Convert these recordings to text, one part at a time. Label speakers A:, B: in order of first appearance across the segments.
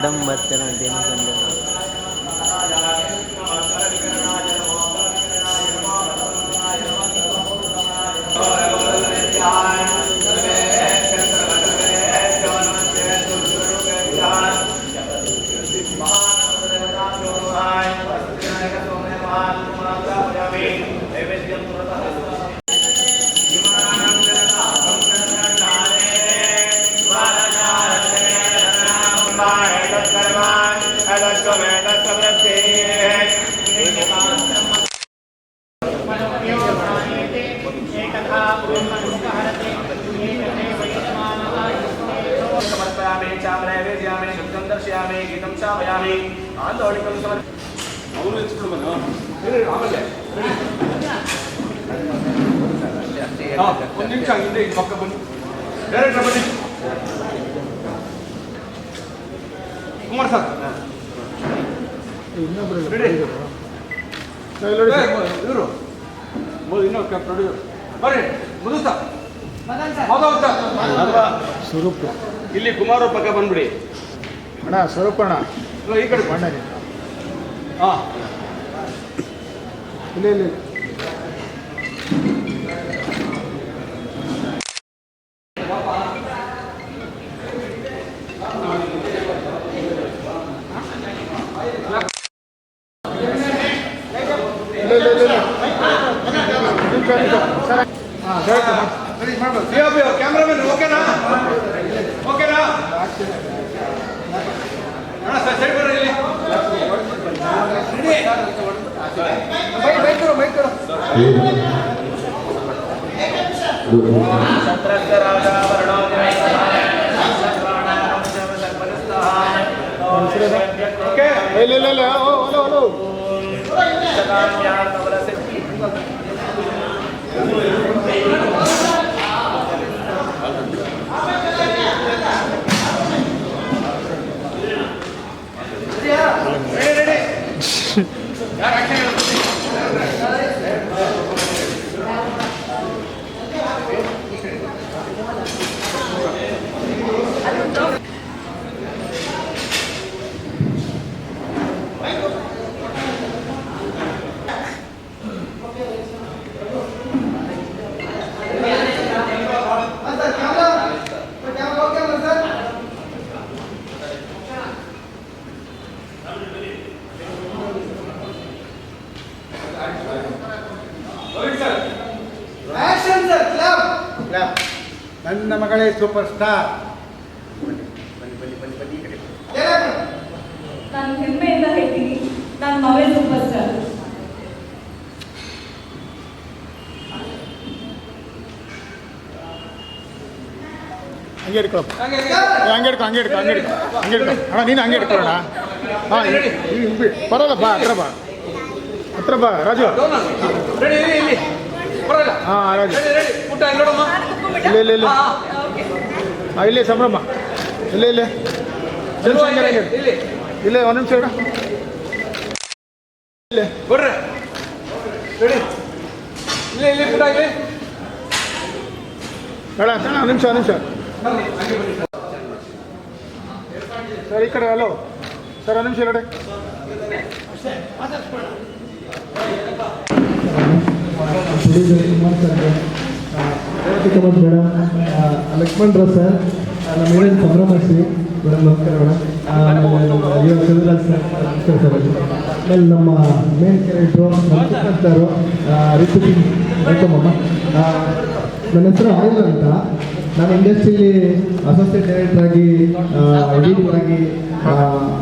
A: Dang ba't ka na din ang ganda ಒಂದು ನಿಮಿಷ ಹಿಂದೆ ಈ ಪಕ್ಕ ಬನ್ನಿ ಡೈರೆಕ್ಟ್ ಬನ್ನಿ ಕುಮಾರ್ ಸರ್ ಇವರು ಇನ್ನೊಂದು ಪ್ರೊಡ್ಯೂಸರ್ ಬರ್ರಿ ಮುದುಸ ಮಾಧವ್ ಸರ್
B: ಸ್ವರೂಪ
A: ಇಲ್ಲಿ ಕುಮಾರ ಪಕ್ಕ ಬಂದ್ಬಿಡಿ
B: ಅಣ್ಣ ಸ್ವರೂಪ ಅಣ್ಣ
A: ಇಲ್ಲ, ಈ ಕಡೆ
B: ಬಣ್ಣ
A: ಹಾ
B: ಇಲ್ಲ ಇಲ್ಲ ಇಲ್ಲ. ಇಲ್ಲ
A: ಕ್ಯಾಮ್ರಾಮನ್ ಓಕೆನಾ ಓಕೆನಾ ಅಣ್ಣ ಸರ್ ಸೈಡ್ ಬರ್ರಿ ಇಲ್ಲಿ ಓಕೆ
B: ಇಲ್ಲ ಇಲ್ಲ ಇಲ್ಲ ಓ
A: hello hello Yeah,
B: I can't. Super star
C: ನಾನು ಹೆಮ್ಮೆಯಿಂದ ಹೇಳ್ತೀನಿ ನನ್ನ ಮಗಳೇ ಸೂಪರ್ ಸ್ಟಾರ್
B: ಹಂಗೆ ಹಿಡ್ಕೊಳಪ್ಪ ಏ, ಹಂಗೆ ಹಿಡ್ಕೊ ಹಂಗೆ ಹಿಡ್ಕೊ ಹಂಗೆ ಹಿಡ್ಕೊ ಹಂಗೆ ಹಿಡ್ಕೊ ಅಣ್ಣ ನೀನು ಹಂಗೆ ಹಿಡ್ಕೊಳ್ಳೋಣ ಹಾಂ ಬರೋಲ್ಲ ಬಾ ಹತ್ರ ಬಾ ಹತ್ರ ಬಾ ರಾಜು
A: ರೆಡಿ ಇಲ್ಲಿ ಇಲ್ಲಿ ಬರಲ್ಲ
B: ಹಾಂ ರಾಜು
A: ರೆಡಿ ರೆಡಿ ಊಟ ಇಲ್ಲಿ ನೋಡಮ್ಮ
B: ಇಲ್ಲ ಇಲ್ಲ ಇಲ್ಲ ಸಂಭ್ರಮ. ಇಲ್ಲೇ ಇಲ್ಲೇ.
A: ಇಲ್ಲಿ,
B: ಒಂದು ನಿಮಿಷ ಇಡ. ಇಲ್ಲೇ.
A: ಬರ್ರಿ. ಇಲ್ಲಿ ಇಲ್ಲಿ ಊಟ ಇಲ್ಲಿ.
B: ಬೇಡ ಒಂದು ನಿಮಿಷ ಒಂದು ನಿಮಿಷ. ಸರ್ ಈ ಕಡೆ ಹಲೋ. ಸರ್ ಒಂದು ನಿಮಿಷ ಇಲ್ಲಡೆ
D: ಮೇಡಮ್ ಲಕ್ಷ್ಮಣ್ ಸರ್ ನಮ್ಮ ಏನೇನು ಸಂಭ್ರಮಶ್ರೀ ಮೇಡಮ್ ನಮಸ್ಕಾರ ಮೇಡಮ್ ಚಂದ್ರರಾಜ್ ಸರ್ ನಮಸ್ಕಾರ ಸರ್ ಆಮೇಲೆ ನಮ್ಮ main character sir Ritu welcome ಅಮ್ಮ. ಆ, ನನ್ನ ಹೆಸರು ಆಯುಧ ಅಂತ. ನಾನು ಇಂಡಸ್ಟ್ರಿಯಲ್ಲಿ ಅಸೋಸಿಯೇಟ್ ಡೈರೆಕ್ಟರ್ ಆಗಿ ಎಡಿಟರ್ ಆಗಿ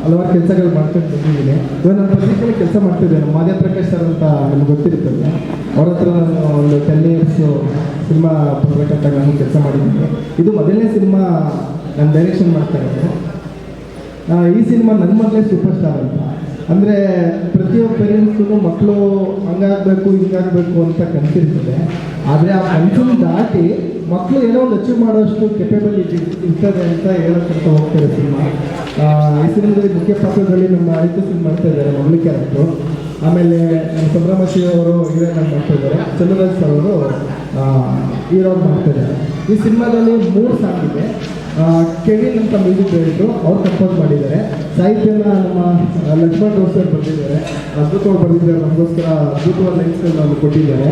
D: ಹಲವಾರು ಕೆಲಸಗಳು ಮಾಡ್ಕೊಂಡು ಬಂದಿದ್ದೀನಿ. ಇವಾಗ ನಾನು ಪರ್ಟಿಕ್ಯುಲರ್ ಕೆಲಸ ಮಾಡ್ತಿದ್ದೆ ನಮ್ಮ ಮಾದೇವ್ ಪ್ರಕಾಶ್ ಸರ್ ಅಂತ ನಮ್ಗೆ ಗೊತ್ತಿರುತ್ತಲ್ಲ ಅವ್ರ ಹತ್ರ ನಾನು ಒಂದು ಟೆನ್ ಇಯರ್ಸು ಸಿನಿಮಾ ಬರ್ಬೇಕಂತ ನಾನು ಕೆಲಸ ಮಾಡಿದ್ದೀನಿ. ಇದು ಮೊದಲನೇ ಸಿನಿಮಾ ನಾನು ಡೈರೆಕ್ಷನ್ ಮಾಡ್ತಾ ಈ ಸಿನಿಮಾ ನನ್ನ ಮೊದಲೇ ಸೂಪರ್ ಸ್ಟಾರ್ ಅಂತ. ಅಂದರೆ ಪ್ರತಿಯೊಬ್ಬ ಪೇರೆಂಟ್ಸ್ಗೂ ಮಕ್ಕಳು ಹಂಗಾಗಬೇಕು, ಹಿಂಗಾಗಬೇಕು ಅಂತ ಕನಸಿರ್ತದೆ. ಆದರೆ ಆ ಕನಸನ್ನು ದಾಟಿ ಮಕ್ಕಳು ಏನೋ ಒಂದು ಅಚೀವ್ ಮಾಡೋಷ್ಟು ಕೆಪೆಬಿಲಿಟಿ ಇರ್ತದೆ ಅಂತ ಹೇಳೋಕ್ಕಂತ ಹೋಗ್ತಾರೆ ಸಿನಿಮಾ. ಈ ಸಿನಿಮಾದಲ್ಲಿ ಮುಖ್ಯ ಪಾತ್ರದಲ್ಲಿ ನಮ್ಮ ಆದಿತ್ಯ ಸಿಂಗ್ ಮಾಡ್ತಾ ಇದ್ದಾರೆ ಮಗಳು ಕ್ಯಾರೆಕ್ಟ್ರು ಆಮೇಲೆ ಸಂಭ್ರಮ ಶಿವ ಅವರು ಹೀರೋಯಿನ್ ಆಗಿ ಮಾಡ್ತಾ ಇದ್ದಾರೆ ಚಂದ್ರರಾಜ್ ಅವರು ಹೀರೋ ಮಾಡ್ತಾ ಇದ್ದಾರೆ. ಈ ಸಿನಿಮಾದಲ್ಲಿ ಮೂರು ಸಾಂಗ್ ಇದೆ. ಕೆವಿನ್ ಅಂತ ಮ್ಯೂಸಿಕ್ ಡೈರೆಕ್ಟ್ರು, ಅವ್ರು ಕಂಪೋಸ್ ಮಾಡಿದ್ದಾರೆ. ಸಾಹಿತ್ಯನ ನಮ್ಮ ಲಕ್ಷ್ಮಣ್ ರಾವ್ ಬಂದಿದ್ದಾರೆ. ಬರೆದಿದ್ದಾರೆ ಅದ್ಭುತವಾಗಿ ಬರೆದಿದ್ದಾರೆ, ನಮಗೋಸ್ಕರ ಅದ್ಭುತವಾದ ಲೈನ್ಸ್ಗಳನ್ನ ಅವ್ರು ಕೊಟ್ಟಿದ್ದಾರೆ.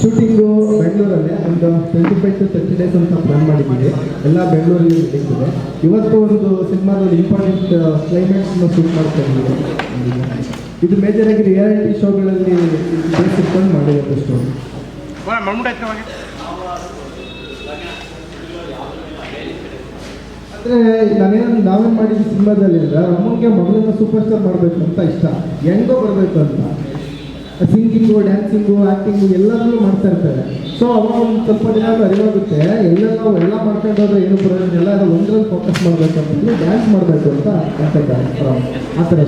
D: ಶೂಟಿಂಗು ಬೆಂಗಳೂರಲ್ಲೇ, ಒಂದು twenty five to thirty days ಅಂತ ಪ್ಲಾನ್ ಮಾಡಿದ್ದೀವಿ. ಎಲ್ಲ ಬೆಂಗಳೂರಲ್ಲಿ ನಡೀತಿದೆ ಇವತ್ತು ಒಂದು ಸಿನಿಮಾದಲ್ಲಿ ಇಂಪಾರ್ಟೆಂಟ್ ಕ್ಲೈಮೇಟ್ಸ್ನ ಶೂಟ್ ಮಾಡ್ತಾ ಇದ್ದೀವಿ. ಇದು ಮೇಜರ್ ಆಗಿ ರಿಯಾಲಿಟಿ ಶೋಗಳಲ್ಲಿ ಬೇಸ್ ಇಟ್ಕೊಂಡು ಮಾಡಿರೋದು ಸ್ಟೋರಿ ಅಂದ್ರೆ ನಾನೇನು ನಾವೇನು ಮಾಡಿದ ಸಿನಿಮಾದಲ್ಲಿ ಅಂದ್ರೆ ಅಮ್ಮನಿಗೆ ಮಗಳನ್ನ ಸೂಪರ್ ಸ್ಟಾರ್ ಮಾಡಬೇಕು ಅಂತ ಇಷ್ಟ. ಹೆಂಗೋ ಬರಬೇಕು ಅಂತ. ಸಿಂಗಿಂಗು ಡ್ಯಾನ್ಸಿಂಗು ಆ್ಯಕ್ಟಿಂಗು ಎಲ್ಲದನ್ನೂ ಮಾಡ್ತಾ ಇರ್ತಾರೆ. ಸೊ ಅವಾಗ ಒಂದು ಸ್ವಲ್ಪ ದಿನ ಅರಿವಾಗುತ್ತೆ ಎಲ್ಲೆಲ್ಲ ನಾವು ಎಲ್ಲ ಮಾಡ್ಕೊಂಡ್ರೆ ಏನು ಪ್ರಯೋಜನ ಎಲ್ಲ ಒಂದ್ರಲ್ಲಿ ಫೋಕಸ್ ಮಾಡಬೇಕು ಡ್ಯಾನ್ಸ್ ಮಾಡಬೇಕು ಅಂತ ಕಾನ್ಸೆಪ್ಟ್ ಆ ಥರ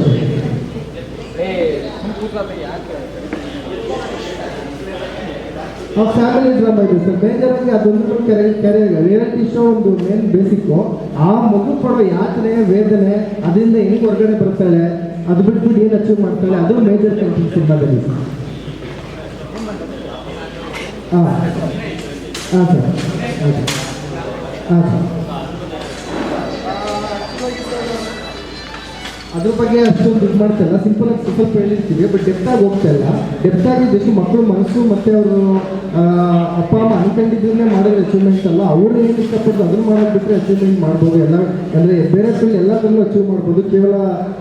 D: ಆ ಫ್ಯಾಮಿಲಿ ಡ್ರಾಮಾ ಇದೆ. ಸರ್ ಬೇಜಾರಾಗಿ ಅದೊಂದು ಕೆರೆ ಕೆರೆ ರಿಯಾಲಿಟಿ ಶೋ ಒಂದು ಮೇನ್ ಬೇಸಿಕ್ಕು ಆ ಮಗು ಪಡೋ ಯಾತನೆ, ವೇದನೆ, ಅದರಿಂದ ಹೆಂಗ್ ಹೊರಗಡೆ ಬರ್ತಾಳೆ, ಅದು ಬಿಟ್ಬಿಟ್ಟು ಏನು ಅಚೀವ್ ಮಾಡ್ತಾಳೆ, ಅದು ಮೇಜರ್ ಕಂಟೆಂಟ್ ಸಿನಿಮಾದಲ್ಲಿ ಹಾಂ ಹಾಂ ಸರ್ ಹಾಂ ಸರ್ ಅದ್ರ ಬಗ್ಗೆ ಅಷ್ಟೊಂದು ಇದು ಮಾಡ್ತಾ ಇಲ್ಲ ಸಿಂಪಲ್ ಆಗಿ ಸ್ವಲ್ಪ ಹೇಳಿರ್ತೀವಿ ಬಟ್ ಡೆಪ್ತ್ ಆಗಿ ಹೋಗ್ತಾ ಇಲ್ಲ. ಡೆಪ್ತ್ ಆಗಿ ಜಸ್ಟ್ ಮಕ್ಕಳು ಮನಸ್ಸು ಮತ್ತೆ ಅವರು ಅಪ್ಪ, ಅಮ್ಮ ಅನ್ಕೊಂಡಿದ್ದನ್ನೇ ಮಾಡೋದು ಅಚೀವ್ಮೆಂಟ್ ಅಲ್ಲ. ಅವ್ರು ಏನು ಇಷ್ಟಪಟ್ಟು ಅದನ್ನ ಮಾಡೋದು ಬಿಟ್ಟರೆ ಅಚೀವ್ಮೆಂಟ್ ಮಾಡ್ಬೋದು. ಎಲ್ಲ, ಅಂದರೆ ಬೇರೆ ಫೀಲ್ಡ್ ಎಲ್ಲದರಲ್ಲೂ ಅಚೀವ್ ಮಾಡ್ಬೋದು. ಕೇವಲ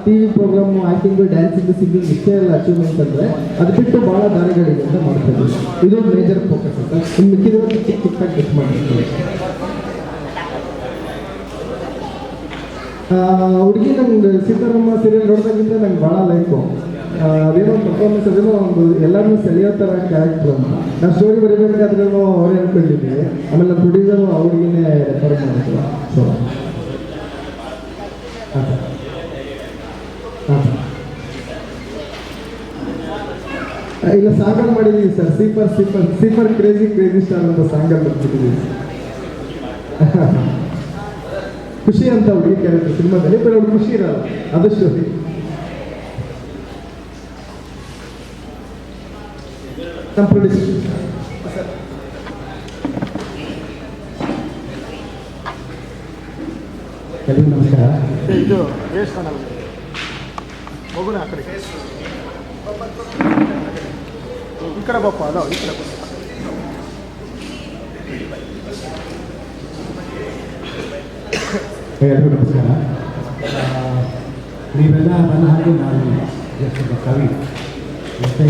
D: T V program acting dancing singing ಇಷ್ಟೇ ಅಲ್ಲ ಅಚೀವ್ಮೆಂಟ್ ಅಂದರೆ. ಅದು ಬಿಟ್ಟು ಭಾಳ ದಾರಿಗಳಿದೆ ಅಂತ ಮಾಡ್ತಾ ಇದ್ದೀವಿ ಇದು ಮೇಜರ್ ಫೋಕಸ್ ಅಂತ. ಇನ್ನು ಚಿಕ್ಕ ಚಿಕ್ಕ ಮಾಡ್ತೀವಿ ಹುಡುಗಿ ನಂಗೆ ಸೀತಾರಾಮ ಸೀರಿಯಲ್ ನೋಡಿದಾಗಿಂದ ನಂಗೆ ಭಾಳ ಲೈಕು ಅದೇನೋ ಪರ್ಫಾರ್ಮೆನ್ಸ್ ಅದೇನೋ ಒಂದು ಎಲ್ಲರೂ ಸೆಳೆಯೋ ಥರ ಕ್ಯಾರೆಕ್ಟರ್ ಅಂತ. ನಾನು ಸ್ಟೋರಿ ಬರೀಬೇಕಾದ್ರೂ ಅವರೇ ಅನ್ಕೊಂಡಿದ್ದೀವಿ ಆಮೇಲೆ ನಮ್ಮ ಪ್ರೊಡ್ಯೂಸರು ಅವ್ರಿಗೆ ರೆಫರ್ ಮಾಡಿದ್ರು. ಸೊ ಇಲ್ಲ ಸಾಂಗಲ್ಲಿ ಮಾಡಿದ್ದೀವಿ sir. Super super super crazy crazy star ಅಂತ ಸಾಂಗಲ್ಲಿ ಬರ್ತಿದ್ದೀವಿ ಖುಷಿ ಅಂತ ಹುಡುಗಿ ಕ್ಯಾರೆಕ್ಟರ್ ಸಿನಿಮಾದಲ್ಲಿ ಬಟ್ ಅವ್ರಿಗೆ ಖುಷಿ ಇರಲ್ಲ. ಅದಷ್ಟು ನಮ್ಮ ಪ್ರೊಡ್ಯೂಸರ್
B: ಬಪ್ಪ ಅಲ್ಲ. ಈ ಕಡೆ ಬಾ.
E: ಎಲ್ಲರಿಗೂ ನಮಸ್ಕಾರ ನೀವೆಲ್ಲ ನನ್ನ ಹಾಗೆ ನಾನು ಜಸ್ಟ್ ಕವಿ ಮತ್ತು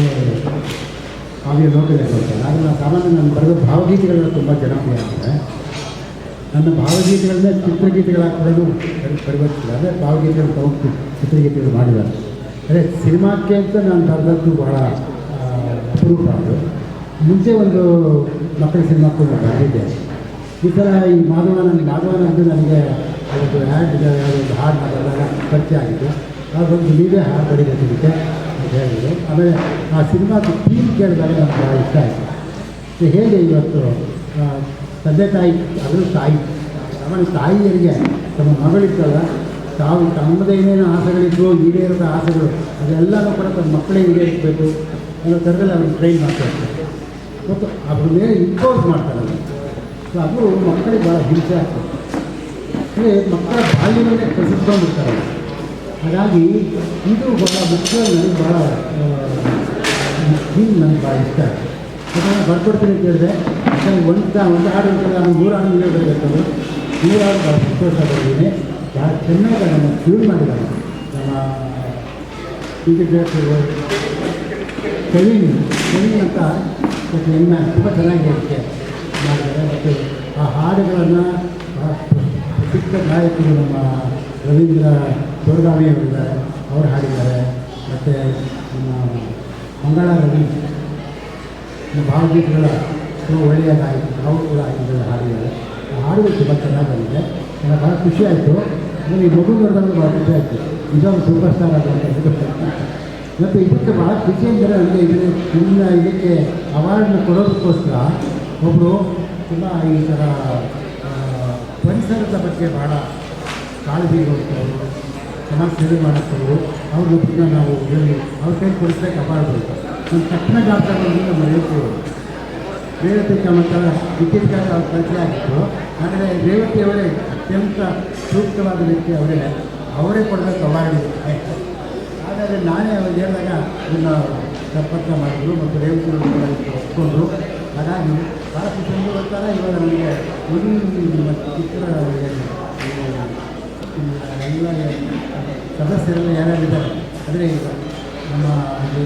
E: ಕಾವ್ಯ ಬರ್ತಾರೆ ಆದರೆ ನಾನು ಸಾಮಾನ್ಯ ನಾನು ಬರೆದ ಭಾವಗೀತೆಗಳೆಲ್ಲ ತುಂಬ ಜನಪ್ರಿಯ ಆಗಿದೆ. ನನ್ನ ಭಾವಗೀತೆಗಳನ್ನೇ ಚಿತ್ರಗೀತೆಗಳಾಗ್ಕೊಂಡು ಪರಿವರ್ತಿಸಿದೆ ಅಂದರೆ ಭಾವಗೀತೆಗಳು ತಗೊಂಡು ಚಿತ್ರಗೀತೆಗಳು ಮಾಡಿದ್ದಾರೆ. ಅದೇ ಸಿನಿಮಾಕ್ಕೆ ಅಂತ ನಾನು ಬರೆದದ್ದು ಬಹಳ ಅಪರೂಪ ಅದು. ಮುಂಚೆ ಒಂದು ಮಕ್ಕಳ ಸಿನಿಮಾಕ್ಕೂ ನಾನು ಬರೆದಿದ್ದೆ ಈ ಥರ ಈ ಮಾಧವನ ಮಾಧವನ ಅಂದರೆ ನನಗೆ ಒಂದು ಹ್ಯಾಂಡ್ ಒಂದು ಹಾಡು ಮಾಡಿದಾಗ ಪರಿಚಯ ಆಗಿತ್ತು ಅದೊಂದು ನೀವೇ ಹಾಡು ಸಿಗುತ್ತೆ ಅಂತ ಹೇಳಿದರು. ಆಮೇಲೆ ಆ ಸಿನಿಮಾದ ಟೀಮ್ ಕೇಳಿದಾಗ ನಮ್ಗೆ ಭಾಳ ಇಷ್ಟ ಆಯಿತು. ಹೇಗೆ ಇವತ್ತು ತಂದೆ ತಾಯಿ, ಅದರ ತಾಯಿ ಆಮೇಲೆ ತಾಯಿಯರಿಗೆ ತಮ್ಮ ಮಗಳಿತ್ತಲ್ಲ ತಾವು ತಮ್ಮದೇ ಏನೇನು ಆಸೆಗಳಿದ್ವು ಈಡೇರದ ಆಸೆಗಳು, ಅದೆಲ್ಲನೂ ಕೂಡ ತಮ್ಮ ಮಕ್ಕಳೇ ಈಡೇರಿಸಬೇಕು ಅನ್ನೋ ಥರದಲ್ಲಿ ಅವ್ರಿಗೆ ಟ್ರೈನ್ ಮಾಡ್ತಾ ಮತ್ತು ಅದ್ರ ಮೇಲೆ ಇಂಪೋಸ್ ಮಾಡ್ತಾರೆ. ಸೊ ಅದು ಮಕ್ಕಳಿಗೆ ಭಾಳ ಹಿಂಸೆ ಆಗ್ತದೆ. ಅಂದರೆ ಮಕ್ಕಳ ಬಾಲ್ಯವನ್ನೇ ಕಸಿದ್ಕೊಂಡಿರ್ತಾರೆ ಹಾಗಾಗಿ ಇದು ಭಾಳ ಮುಖ್ಯ ನನಗೆ ಭಾಳ ಹಿಂಗೆ ನನಗೆ ಭಾಳ ಇಷ್ಟ. ಅದನ್ನು ಬರ್ಕೊಡ್ತೀನಿ ಅಂತ ಹೇಳಿದೆ ಯಾಕಂದರೆ ಒಂದು ಒಂದು ಹಾಡು ಅಂತ ನಾನು ನೂರು ಹಾಡು ಹೇಳ್ಬೇಕಂದ್ರೆ ನೂರು ಹಾಡು ಭಾಳ ಸಂತೋಷ ಆಗಿದ್ದೀನಿ ಭಾಳ ಚೆನ್ನಾಗಿ ಅದನ್ನು ಟ್ಯೂನ್ ಮಾಡಿದ್ದಾರೆ. ನಮ್ಮ ಇಂಟಿಗ್ರೇಟರ್ ಕವಿನ್ ಕವಿನ್ ಅಂತ ಮತ್ತು ಹೆಣ್ಣು ತುಂಬ ಚೆನ್ನಾಗಿ ಅದಕ್ಕೆ ಮಾಡಿದ್ದಾರೆ. ಮತ್ತು ಆ ಹಾಡುಗಳನ್ನು ಪ್ರಸಿದ್ಧ ಗಾಯಕರು ನಮ್ಮ ರವೀಂದ್ರ ಅವರಿದ್ದಾರೆ ಅವರು ಹಾಡಿದ್ದಾರೆ. ಮತ್ತು ನಮ್ಮ ಮಂಗಳ ರವಿ ಭಾವಗೀತೆಗಳ ತುಂಬ ಒಳ್ಳೆಯ ಗಾಯಕರು ಅವರು ಕೂಡ ಹಾಡಿದ್ದಾರೆ. ಹಾಡಿದ್ದಾರೆ ಹಾಡುಗಳು ತುಂಬ ಚೆನ್ನಾಗಿ ಬಂದಿದೆ. ನನಗೆ ಭಾಳ ಖುಷಿ ಆಯಿತು. ನನಗೆ ಮಗು ನೋಡಿದಾಗ ಭಾಳ ಖುಷಿ ಆಯಿತು. ಇದೊಂದು ಸೂಪರ್ ಸ್ಟಾರ್ ಹೇಳಿದ್ರು ಮತ್ತು ಇದಕ್ಕೆ ಭಾಳ ಖುಷಿ ಅಂದರೆ ನನಗೆ ಇದನ್ನು ಇನ್ನು ಇದಕ್ಕೆ ಅವಾರ್ಡ್ನ ಕೊಡೋದಕ್ಕೋಸ್ಕರ ಒಬ್ಬರು ತುಂಬ ಈ ಥರ ಪರಿಸರದ ಬಗ್ಗೆ ಭಾಳ ಕಾಳಜಿ ಇರುವಂಥವ್ರು ಚೆನ್ನಾಗಿ ಸೇವೆ ಅವ್ರ ಅವ್ರನ್ನ ನಾವು ಹೇಳಿ ಅವ್ರ ಕೈ ಕೊಡಿಸ್ಬೇಕು ಅವಾರ್ಡ್ ನಮ್ಮ ತಕ್ಷಣ ಜಾಬ್ ನಮ್ಮ ಹೇಳ್ತೀವಿ. ರೇವತಿ ಕಾಮತ್ತರ ವಿಚಿತ್ರ ಅವ್ರ ಪರಿಚಯ ಆಗಿತ್ತು. ಆದರೆ ರೇವತಿಯವರೇ ಅತ್ಯಂತ ಸೂಕ್ತವಾದ ವ್ಯಕ್ತಿ ಅವರೇ. ಅವರೇ ಕೊಡಬೇಕು ಅವಾರ್ಡ್ ಆದರೆ ನಾನೇ ಅವ್ರಿಗೆ ಹೇಳಿದಾಗ ಇದನ್ನು ಸಂಪರ್ಕ ಮಾಡಿದ್ರು ಮತ್ತು ರೇವತಿಯವರು ಕೂಡ ಇದಕ್ಕೆ ಹಾಗಾಗಿ ಭಾಳ ಖುಷಿ ಗೊತ್ತಾಗ ಇವಾಗ ಒಂದು ಮತ್ತು ಚಿತ್ರ ಎಲ್ಲ ಸದಸ್ಯರೆಲ್ಲ ಯಾರ್ಯಾರಿದ್ದಾರೆ ಅಂದರೆ ಈಗ ನಮ್ಮ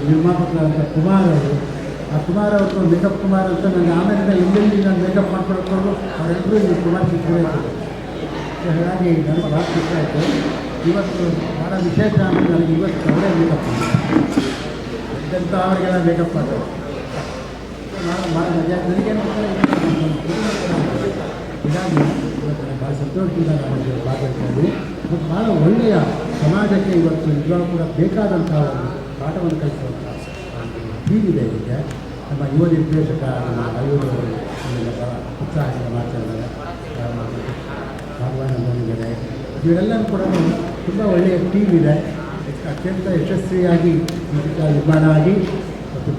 E: ನಿರ್ಮಾಪಕ ನಿರ್ಮಾಪಕರಾದಂಥ ಕುಮಾರ್ ಅವರು. ಆ ಕುಮಾರ್ ಅವರು ಮೇಕಪ್ ಕುಮಾರ್ ಅಂತ ನನಗೆ ಆಮೇಲಿಂದ ಎಲ್ಲೆಲ್ಲಿ ನಾನು ಮೇಕಪ್ ಮಾಡ್ಕೊಂಡು ಅವರೆಲ್ಲರೂ ಇಲ್ಲಿ ಕುಮಾರ್ ಚಿತ್ರವೇ ಸೊ ಹಾಗಾಗಿ ನನಗೆ ಭಾಳ ಖುಷಿ ಆಯಿತು. ಇವತ್ತು ಭಾಳ ವಿಶೇಷ ಅಂದರೆ ನನಗೆ ಇವತ್ತು ಅವರೇ ಮೇಕಪ್ ಎಂಥ ಅವರಿಗೆಲ್ಲ ಮೇಕಪ್ ನಾನು ಭಾಳ ಸಂತೋಷದಿಂದ ನಾವು ಇದ್ದೀನಿ ಮತ್ತು ಭಾಳ ಒಳ್ಳೆಯ ಸಮಾಜಕ್ಕೆ ಇವತ್ತು ನಿಜವಾಗ ಕೂಡ ಬೇಕಾದಂಥ ಒಂದು ಪಾಠವನ್ನು ಕಲಿಸುವಂಥ ಇದೆ ಇದಕ್ಕೆ ನಮ್ಮ ಯುವ ನಿರ್ದೇಶಕ ನಮ್ಮೆಲ್ಲ ಭಾಳ ಉತ್ಸಾಹದಿಂದ ಭಾಗವಾನ ಬಂದಿದ್ದಾರೆ ಇವರೆಲ್ಲರೂ ಕೂಡ ತುಂಬ ಒಳ್ಳೆಯ ಟೀಮ್ ಇದೆ. ಅತ್ಯಂತ ಯಶಸ್ವಿಯಾಗಿ ನಿರ್ಮಾಣ ಆಗಿ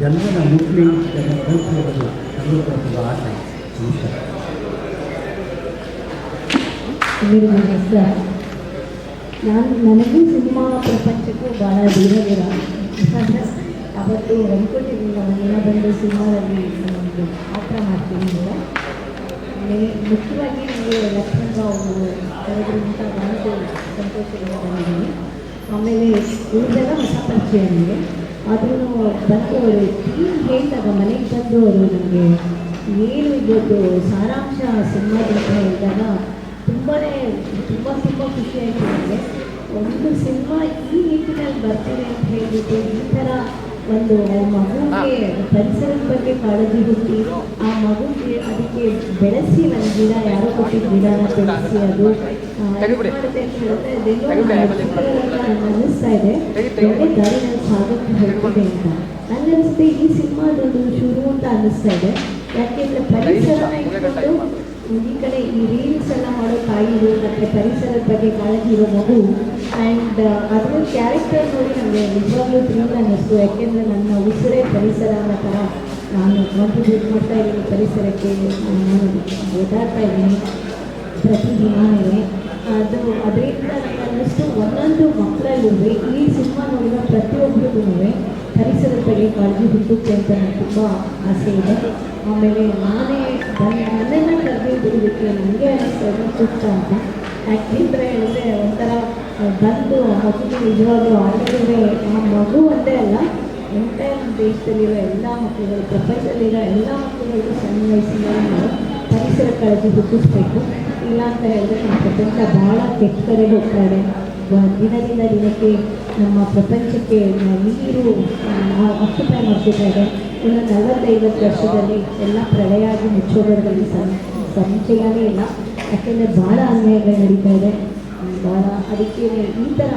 E: ಜನರನ್ನ ಮುಟ್ಲಿ ಜನ ತಲುಪಿರುವುದು ನಮಗೂ ಕೂಡ ತುಂಬ ಆಸೆ ನಮಸ್ಕಾರ.
F: ನಾನು ನನಗೂ ಸಿನಿಮಾ ಪ್ರಪಂಚಕ್ಕೂ ಭಾಳ ದೂರ ದೂರ. ಅವತ್ತು ವೆಂಕಟೇಶ್ವರ ಮನೆಯ ಬಂದು ಸಿನಿಮಾದಲ್ಲಿ ಒಂದು ಪಾತ್ರ ನನಗೆ ಮುಖ್ಯವಾಗಿ ನನಗೆ ಲಕ್ಷ್ಮಣ ಅವರು ಕರೆದ್ರು ಅಂತ ಸಂತೋಷ ಆಮೇಲೆ ಇವ್ರದೆಲ್ಲ ಹೊಸ ಪರಿಚಯ ನನಗೆ. ಆದ್ರೂ ಬಂದು ಏನು ಹೇಳಿದಾಗ ಮನೆಗೆ ಬಂದು ಅವರು ನನಗೆ ಏನು ಇವತ್ತು ಸಾರಾಂಶ ಸಿನಿಮಾದ ಹೇಳಿದಾಗ ತುಂಬಾ ತುಂಬ ತುಂಬ ಖುಷಿಯಾಗಿದೆ ನನಗೆ ಒಂದು ಸಿನಿಮಾ ಈ ನಿಟ್ಟಿನಲ್ಲಿ ಬರ್ತೀನಿ ಅಂತ ಹೇಳಿಬಿಟ್ಟು ಈ ಥರ ಒಂದು ಮಗುವಿಗೆ ಪರಿಸರದ ಬಗ್ಗೆ ಕಾಳಜಿ ಹುಟ್ಟಿ ಆ ಮಗುಗೆ ಅದಕ್ಕೆ ಬೆಳೆಸಿ ನನ್ನ ಗಿಡ ಯಾರು ಕೊಟ್ಟಿದ್ದ ಗಿಡನ ಬೆಳೆಸಿ ಅದು ನನ್ನ ಅನ್ನಿಸ್ತಾ ಇದೆ. ಒಳ್ಳೆ ಈ ಸಾಗಕ್ಕೆ ಹೋಗ್ತಿದೆ ಅಂತ. ನನಗನ್ಸುತ್ತೆ ಈ ಸಿನಿಮಾದೊಂದು ಶುರು ಅಂತ ಅನ್ನಿಸ್ತಾ ಇದೆ. ಯಾಕೆಂದ್ರೆ ಪರಿಸರನ ಇಟ್ಕೊಂಡು ಈ ಕಡೆ ಈ ರೀಲ್ಸ್ ಎಲ್ಲ ಮಾಡೋ ತಾಯಿರು ಮತ್ತು ಪರಿಸರದ ಬಗ್ಗೆ ಕಾಳಜಿ ಇರೋ ಮಗು ಆ್ಯಂಡ್ ಅದರ ಕ್ಯಾರೆಕ್ಟರ್ ನೋಡಿ ನನಗೆ ನಿಜವಾಗ್ಲೂ ತುಂಬ ಅನ್ನಿಸ್ತು ಯಾಕೆಂದರೆ ನನ್ನ ಉಸಿರೇ ಪರಿಸರ ಅನ್ನೋ ಥರ ನಾನು ಕಾಂಟ್ರಿಬ್ಯೂಟ್ ಮಾಡ್ತಾ ಇದ್ದೀನಿ ಪರಿಸರಕ್ಕೆ. ನಾನು ಓದಾಡ್ತಾ ಇದ್ದೀನಿ. ಪ್ರತಿದಿನವೇ ಅದು, ಅದರಿಂದ ನನಗೆ ಅನ್ನಿಸ್ತು ಒಂದೊಂದು ಮಕ್ಕಳಲ್ಲೂ ಈ ಸಿನಿಮಾ ನೋಡಿದ ಪ್ರತಿಯೊಬ್ಬರಿಗೂ ಪರಿಸರದ ಬಗ್ಗೆ ಕಾಳಜಿ ಹುಟ್ಟುತ್ತೆ ಅಂತ ನನಗೆ ತುಂಬ ಆಸೆ ಇದೆ. ಆಮೇಲೆ ನಾನೇ ನನ್ನ ಕರೆದಿದ್ದಕ್ಕೆ ನನಗೆ ಅನ್ನಿಸ್ತಾ ಇದೆ ಸೂಕ್ತ ಅಂತ. ಯಾಕೆಂದರೆ ಅಂದರೆ ಒಂಥರ ಬಂದು ಹಕ್ಕಿ ನಿಜವಾಗ್ಲೂ ಆಡಿದ್ರೆ ಆ ಮಗು ಒಂದೇ ಅಲ್ಲ ಎಂಟೈರ್ ನಮ್ಮ ದೇಶದಲ್ಲಿರೋ ಎಲ್ಲ ಮಕ್ಕಳುಗಳು ಪ್ರಪಂಚದಲ್ಲಿರೋ ಎಲ್ಲ ಮಕ್ಕಳುಗಳಿಗೂ ಸಣ್ಣ ನಾವು ಪರಿಸರ ಕಾಳಜಿ ಹುಟ್ಟಿಸ್ಬೇಕು. ಇಲ್ಲ ಅಂತ ಹೇಳಿದ್ರೆ ನಮ್ಮ ಪ್ರಪಂಚ ಭಾಳ ಕೆಟ್ಟ ಕಡೆ ಹೋಗ್ತಾರೆ ದಿನದಿಂದ ದಿನಕ್ಕೆ ನಮ್ಮ ಪ್ರಪಂಚಕ್ಕೆ ನೀರು ಆಕ್ಯುಪೈ ಮಾಡ್ತಿದ್ದಾರೆ. ಇನ್ನು ನಲವತ್ತೈವತ್ತು ವರ್ಷದಲ್ಲಿ ಎಲ್ಲ ಪ್ರಳಯ ಆಗಿ ಮುಚ್ಚೋದ್ರಲ್ಲಿ ಸಂ ಸಂಶಯನೇ ಇಲ್ಲ. ಯಾಕೆಂದರೆ ಭಾಳ ಅನ್ಯಾಯಗಳು ನಡೀತಾ ಇದೆ. ಭಾಳ ಅದಕ್ಕೆ ಈ ಥರ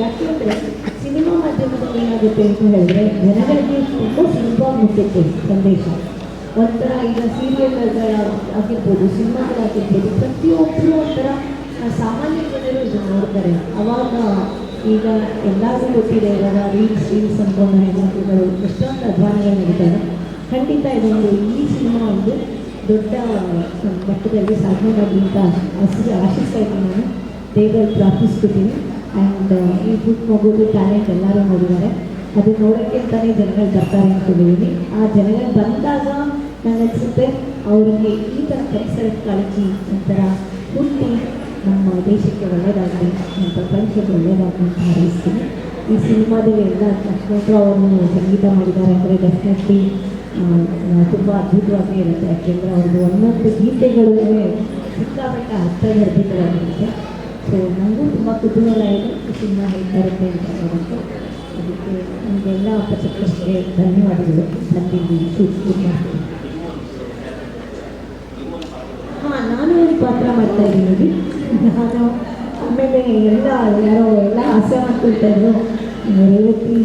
F: ಯಾಕೆಂದರೆ ಸಿನಿಮಾ ಮಾಧ್ಯಮದಲ್ಲಿ ಏನಾಗುತ್ತೆ ಅಂತ ಹೇಳಿದ್ರೆ ಜನಗಳಿಗೆ ತುಂಬ ಸುಲಭವಾಗಿ ಮುಟ್ಟುತ್ತೆ ಸಂದೇಶ. ಒಂಥರ ಈಗ ಸೀರಿಯಲ್ಗಳ ಆಗಿರ್ಬೋದು ಸಿನಿಮಾಗಳಾಗಿರ್ಬೋದು ಪ್ರತಿಯೊಬ್ಬರು ಒಂಥರ ಸಾಮಾನ್ಯ ಜನರು ನೋಡ್ತಾರೆ. ಅವಾಗ ಈಗ ಎಲ್ಲರೂ ಗೊತ್ತಿದೆ, ಇವಾಗ ರೀಲ್ಸ್ ರೀಲ್ಸ್ ಅನ್ಕೊಂಡು ಹೆಣ್ಮಕ್ಳುಗಳು ಎಷ್ಟೊಂದು ಅಧ್ವಾನಗಳು ನಡೀತಾರೆ ಖಂಡಿತ ಇದೊಂದು ಈ ಸಿನಿಮಾ ಒಂದು ದೊಡ್ಡ ಮಟ್ಟದಲ್ಲಿ ಸಾಧನೆ ಮಾಡಿದಂತ ಅಂತ ಆಶಿ ಆಶಿಸ್ತಾ ಇದ್ದೀನಿ ನಾನು ದೇವರಲ್ಲಿ ಪ್ರಾರ್ಥಿಸ್ಕೊತೀನಿ. ಆ್ಯಂಡ್ ಈ ಬುಕ್ ಮಗುದು ಟ್ಯಾಲೆಂಟ್ ಎಲ್ಲರೂ ನೋಡಿದ್ದಾರೆ. ಅದು ನೋಡೋಕ್ಕೆ ತಾನೇ ಜನಗಳು ಬರ್ತಾರೆ ಅಂದ್ಕೊಂಡಿದ್ದೀನಿ ಆ ಜನಗಳು ಬಂದಾಗ ನನಗನ್ಸುತ್ತೆ ಅವರಿಗೆ ಈ ಥರ ಪರಿಸರ ಕಾಳಜಿ ಒಂಥರ ಹುಟ್ಟಿ ನಮ್ಮ ದೇಶಕ್ಕೆ ಒಳ್ಳೆಯದಾಗಲಿ ನಮ್ಮ ಪ್ರಪಂಚಕ್ಕೆ ಒಳ್ಳೆಯದಾಗಲಿ ಅಂತ ಹಾರೈಸ್ತೀನಿ ಈ ಸಿನಿಮಾದಲ್ಲಿ ಎಲ್ಲ ಲಕ್ಷ್ಮಣರಾವ್ ಅವರು ಸಂಗೀತ ಮಾಡಿದ್ದಾರೆ, ಅಂದರೆ ಡೆಫಿನೆಟ್ಲಿ ತುಂಬ ಅದ್ಭುತವಾಗಿ ಇರುತ್ತೆ. ಯಾಕೆಂದರೆ ಅವ್ರದ್ದು ಒಂದೊಂದು ಗೀತೆಗಳು ಸಿಕ್ಕಾಪಟ್ಟ ಅರ್ಥಗರ್ಭಿತವಾಗಿರುತ್ತೆ ಸೊ ನನಗೂ ತುಂಬ ಕುತೂಹಲ ಇದೆ. ತುಂಬ ಇರುತ್ತೆ ಅಂತ ಹೇಳೋದಕ್ಕೆ. ಅದಕ್ಕೆ ನಿಮಗೆಲ್ಲ ಪತ್ರಕರ್ತರಿಗೆ ಧನ್ಯವಾದಗಳು. ಶೂಟ್ ಹಾಂ, ನಾನು ಒಂದು ಪಾತ್ರ ಮಾಡ್ತಾ ಇದ್ದೀನಿ. ನಾನು ಆಮೇಲೆ ಎಲ್ಲ, ಯಾರೋ ಎಲ್ಲ ಆಸೆ ಮಾಡ್ಕೊಳ್ತಾ ಇದ್ರು. ರೇವತಿ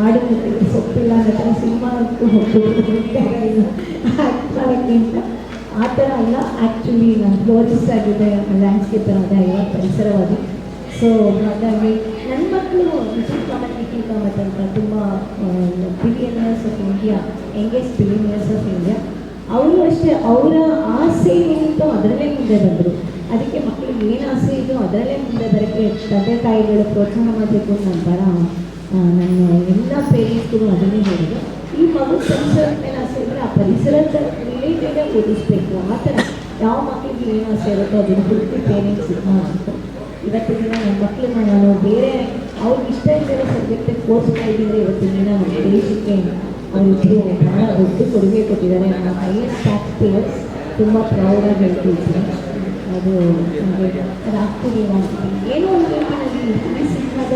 F: ಹಾಡಿನ ಸೊಪ್ಪಿಲ್ಲ ಅನ್ನೋ ಸಿನಿಮಾ ಅಂತ ಹೋಗ್ಬಿಟ್ಟು ಆ್ಯಕ್ಟ್ ಮಾಡೋಕ್ಕೆ ಅಂತ ಆ ಥರ ಅಲ್ಲ ಆ್ಯಕ್ಚುಲಿ ನಾನು ಫ್ಲೋರಿಸ್ಟ್ ಆಗಿದೆ ಲ್ಯಾಂಡ್ಸ್ಕೇಪ್ ಆದ ಎಲ್ಲ ಪರಿಸರವಾಗಿ. ಸೊ ಹಾಗಾಗಿ ನನ್ನ ಮಕ್ಕಳು ವಿಜಯ್ ಕಾಮತ್ ನಿಖಿಲ್ ಕಾಮತ್ ಅಂತ ತುಂಬ billionaires of India youngest billionaires of India ಅವರು ಅಷ್ಟೇ, ಅವರ ಆಸೆ ಏನಿತ್ತು ಅದರಲ್ಲೇ ಮುಂದೆ ಬಂದರು. ಅದಕ್ಕೆ ಮಕ್ಕಳಿಗೆ ಏನು ಆಸೆ ಇದೆಯೋ ಅದರಲ್ಲೇ ಮುಂದೆ ಬರೋಕ್ಕೆ ತಂದೆ ತಾಯಿಗಳು ಪ್ರೋತ್ಸಾಹ ಮಾಡಬೇಕು ಅಂತ ನನ್ನ ನನ್ನ ಎಲ್ಲ ಪೇರೆಂಟ್ಸ್ಗೂ ಅದನ್ನೇ ಹೇಳಿದೆ ಈ ಮಗು ಪರಿಸರದ ಮೇಲೆ ಆಸೆ ಇದ್ದರೆ ಆ ಪರಿಸರದ ರಿಲೇಟೆಡೇ ಓದಿಸ್ಬೇಕು, ಆ ಥರ. ಯಾವ ಮಕ್ಕಳಿಗೆ ಏನು ಆಸೆ ಇರುತ್ತೋ ಅದನ್ನು ಹುಡುಕಿ ಪೇರೆಂಟ್ಸ್ ಇದು ಮಾಡಬೇಕು ಇವತ್ತಿನ ದಿನ ನನ್ನ ಮಕ್ಕಳನ್ನ ನಾನು ಬೇರೆ ಅವ್ರಿಗೆ ಇಷ್ಟ ಇದ್ದರೆ ಸಬ್ಜೆಕ್ಟ್ ಕೋರ್ಸ್ ಮಾಡಿದ್ರೆ ಇವತ್ತಿನ ದಿನ ನಮ್ಮ ದೇಶಕ್ಕೆ ಅವರಿಬ್ಬರು ಬಹಳ ದೊಡ್ಡ ಕೊಡುಗೆ ಕೊಟ್ಟಿದ್ದಾರೆ. ನಮ್ಮ ಹೈಯೆಸ್ಟ್ ಟ್ಯಾಕ್ಸ್ ಪೇಯರ್ಸ್ ತುಂಬ ಪ್ರೌಡಾಗಿ ಹೇಳ್ತಿದ್ದೀನಿ ಅದು ನನಗೆ ಅದಾಗ್ತಿದೆ ಏನೋ ಒಂದು ರೀತಿಯಲ್ಲಿ ಸಿನಿಮಾದ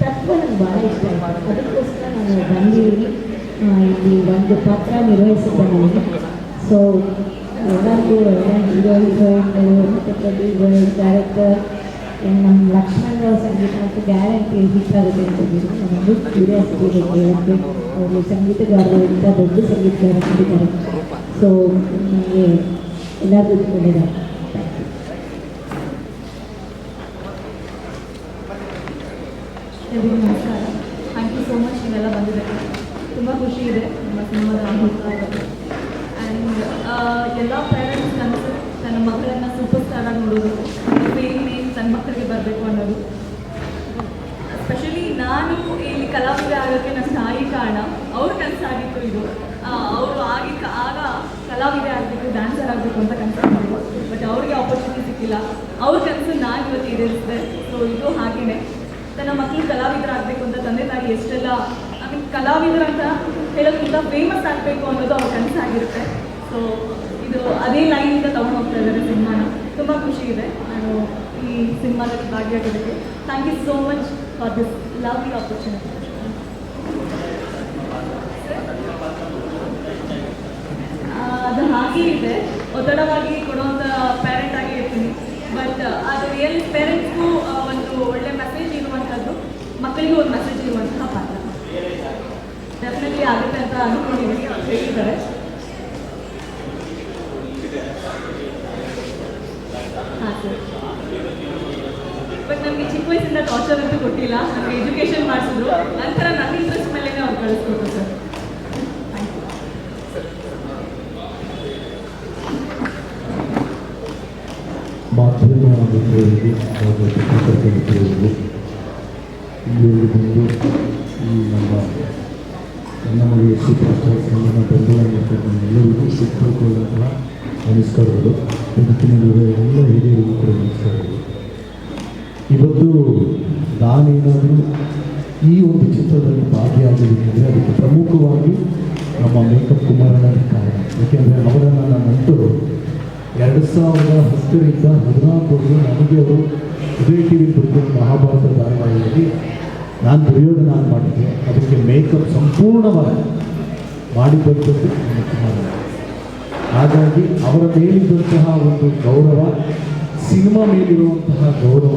F: ತತ್ವ ನನಗೆ ಭಾಳ ಇಷ್ಟ ಆಯಿತು ಅದಕ್ಕೋಸ್ಕರ ನಾನು ಬಂದಿದ್ದೀನಿ ಆ, ಇಲ್ಲಿ ಒಂದು ಪಾತ್ರ ನಿರ್ವಹಿಸಿದ್ದೆ ನನಗೆ ಸೊ ಎಲ್ಲರಿಗೂ ಎಲ್ಲ ಹೀರೋ ಹೀರೋಯಿನ್ಗಳು ಮತ್ತು ಪ್ರತಿಗಳು ಡೈರೆಕ್ಟರ್ ನಮ್ಮ ಲಕ್ಷ್ಮಣ್ ರಾವ್ ಸಂಗೀತ ಅಂತೂ ಗ್ಯಾರಂಟಿ ಹಿಟ್ ಆಗುತ್ತೆ ಅಂತ ಹೇಳಿದ್ರು ನನಗೂ ಕ್ಯೂರಿಯಾಸಿಟಿ ಇದೆ ಕೇಳೋಕ್ಕೆ ಅವರು ಸಂಗೀತಗಾರರಿಂದ ದೊಡ್ಡ ಸಂಗೀತಗಾರ ಆಗಿದ್ದಾರೆ ಸೊ ನನಗೆ ಎಲ್ಲರಿಗೂ ಒಳ್ಳೆಯದಾಗಿ
C: ಎಲ್ರಿಗೂ ನಮಸ್ಕಾರ. ಥ್ಯಾಂಕ್ ಯು ಸೋ ಮಚ್ ನೀವೆಲ್ಲ ಬಂದಿದ್ದಾರೆ ತುಂಬ ಖುಷಿ ಇದೆ. ನಮ್ಮ ಸಿನಿಮಾದ ಆ್ಯಂಡ್ ಎಲ್ಲ ಪೇರೆಂಟ್ಸ್ ಕನಸು ತನ್ನ ಮಕ್ಕಳನ್ನು ಸೂಪರ್ ಸ್ಟಾರ್ ಆಗಿ ನೋಡೋದು ಫೇಮ್ ನೇಮ್ ತನ್ನ ಮಕ್ಕಳಿಗೆ ಬರಬೇಕು ಅನ್ನೋದು. ಸ್ಪೆಷಲಿ ನಾನು ಇಲ್ಲಿ ಕಲಾವಿದ ಆಗೋಕ್ಕೆ ನನ್ನ ತಾಯಿ ಕಾರಣ, ಅವ್ರ ಕನಸಾಗಿತ್ತು ಇದು. ಅವರು ಆಗಿ ಆಗ ಕಲಾವಿದೆ ಆಗಬೇಕು ಡ್ಯಾನ್ಸರ್ ಆಗಬೇಕು ಅಂತ ಕನಸು ಬಟ್ ಅವ್ರಿಗೆ ಆಪರ್ಚುನಿಟಿ ಸಿಕ್ಕಿಲ್ಲ. ಅವ್ರ ಕನಸು ನಾನು ಇವತ್ತು ಈಡೇರಿಸಿದೆ. ಸೊ ಇದು ಹಾಗೇನೆ. ತನ್ನ ಮಕ್ಕಳು ಕಲಾವಿದರಾಗಬೇಕು ಅಂತ ತಂದೆ ತಾಯಿ ಎಷ್ಟೆಲ್ಲ ಐ ಮೀನ್ ಕಲಾವಿದರಂತ ಹೇಳೋದ್ರಿಂದ ಫೇಮಸ್ ಆಗಬೇಕು ಅನ್ನೋದು ಅವ್ರ ಕನಸಾಗಿರುತ್ತೆ ಸೊ ಇದು ಅದೇ ಲೈನಿಂದ ತಗೊಂಡು ಹೋಗ್ತಾ ಇದ್ದಾರೆ ಸಿನಿಮಾನ. ತುಂಬ ಖುಷಿ ಇದೆ. ನಾನು ಈ ಸಿನಿಮಾದಲ್ಲಿ ಭಾಗಿಯಾಗೋದಕ್ಕೆ thank you so much for this lovely opportunity ಅದು ಹಾಗೆ ಇದೆ. ಒತ್ತಡವಾಗಿ ಕೊಡುವಂಥ ಪ್ಯಾರೆಂಟ್ ಆಗಿ ಇರ್ತೀನಿ. ಬಟ್ ಅದು ರಿಯಲ್ ಪೇರೆಂಟ್ಸ್ಗೂ ಒಂದು ಒಳ್ಳೆ ಮೆಸೇಜ್ ಇರುವಂಥದ್ದು ಮಕ್ಕಳಿಗೂ ಒಂದು ಮೆಸೇಜ್ ಇರುವಂತಹ ಪಾತ್ರ ಡೆಫಿನೆಟ್ಲಿ ಆಗುತ್ತೆ ಅಂತ ಅನ್ಕೊಂಡಿದ್ದೀನಿ ಹೇಳಿದ್ದಾರೆ ಹಾಂ, ಸರ್. ಬಟ್ ನಮಗೆ ಚಿಕ್ಕ ವಯಸ್ಸಿಂದ ಟಾರ್ಚರ್ ಅಂತೂ ಕೊಟ್ಟಿಲ್ಲ. ನಮಗೆ ಎಜುಕೇಶನ್ ಮಾಡಿಸಿದ್ರು. ನಂತರ ನನ್ನ ಇಂಟ್ರೆಸ್ಟ್ ಮೇಲೆನೇ ಅವ್ರು ಕಳಿಸ್ಕೊಟ್ರು, ಸರ್.
G: ಮಾಧ್ಯಮ ಮಿತ್ರರಿಗೆ ಹಾಗೂ ಪತ್ರಿಕಾ ಮಿತ್ರರಿಗೆ ಇಲ್ಲಿ ಬಂದು ನಮ್ಮ ಎಲ್ಲರಿಗೂ ಸುತ್ತಮುತ್ತಲ ನಮಸ್ಕಾರಗಳು ಬದುಕಿನಲ್ಲಿರುವ ಎಲ್ಲ ಹಿರಿಯರಿಗೂ ಕೂಡ ಇವತ್ತು ನಾನೇನಾದರೂ ಈ ಒಂದು ಚಿತ್ರದಲ್ಲಿ ಅದಕ್ಕೆ ಪ್ರಮುಖವಾಗಿ ನಮ್ಮ ಮೇಕಪ್ ಕುಮಾರಣ್ಣ ಕಾರಣ ಏಕೆಂದರೆ ಅವರನ್ನು ನಾನು ನಂಟರು ಎರಡು ಸಾವಿರದ ಹತ್ತರಿಂದ ಹದಿನಾಲ್ಕು ನನಗೆ ಅವರು ಉದಯ ಟಿ ವಿ ಬರೆದ ಮಹಾಭಾರತ ಧಾರಾವಾಹಿಯಲ್ಲಿ ನಾನು ದುರ್ಯೋಧನ ಮಾಡಿದ್ದೆ. ಅದಕ್ಕೆ ಮೇಕಪ್ ಸಂಪೂರ್ಣವಾಗಿ ಮಾಡಿದ್ದಂಥದ್ದು ನನ್ನ ಕುಮಾರ ಹಾಗಾಗಿ ಅವರ ಮೇಲಿದ್ದಂತಹ ಒಂದು ಗೌರವ, ಸಿನಿಮಾ ಮೇಲಿರುವಂತಹ ಗೌರವ,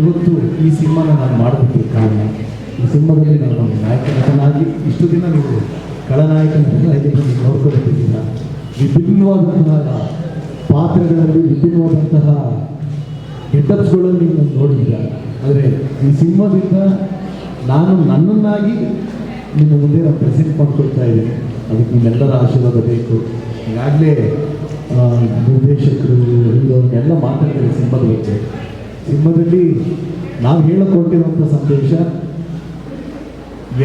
G: ಇವತ್ತು ಈ ಸಿನಿಮಾನ ನಾನು ಮಾಡೋದಕ್ಕೆ ಕಾರಣ, ಈ ಸಿನಿಮಾದಲ್ಲಿ ನಾನು ನಾಯಕ ನಟನಾಗಿ ಇಷ್ಟು ದಿನ ನೀವು ಕಳನಾಯಕನ ನಟನಾಗಿ ನೀವು ನೋಡ್ಕೊಂಡಿದ್ದೀರ ವಿಭಿನ್ನವಾದಂತಹ ಪಾತ್ರಗಳಲ್ಲಿ ವಿಭಿನ್ನವಾದಂತಹ ಗೆಟಪ್ಸ್ಗಳನ್ನು ನೀವು ನೋಡಿದ್ದೀರ? ಆದರೆ ಈ ಸಿನಿಮಾದಿಂದ ನಾನು ನನ್ನನ್ನಾಗಿ ನಿಮ್ಮ ಮುಂದೆ ನಾನು ಪ್ರೆಸೆಂಟ್ ಮಾಡ್ಕೊಳ್ತಾ ಇದ್ದೀನಿ. ಅದಕ್ಕೆ ನಿಮ್ಮೆಲ್ಲರ ಆಶೀರ್ವಾದ ಬೇಕು. ಈಗಾಗಲೇ ನಿರ್ದೇಶಕರು ಎಲ್ಲ ಮಾತಾಡ್ತಾರೆ ಸಿನಿಮಾದ ಬಗ್ಗೆ. ಸಿನಿಮಾದಲ್ಲಿ ನಾವು ಹೇಳಿಕೊಟ್ಟಿರುವಂಥ ಸಂದೇಶ,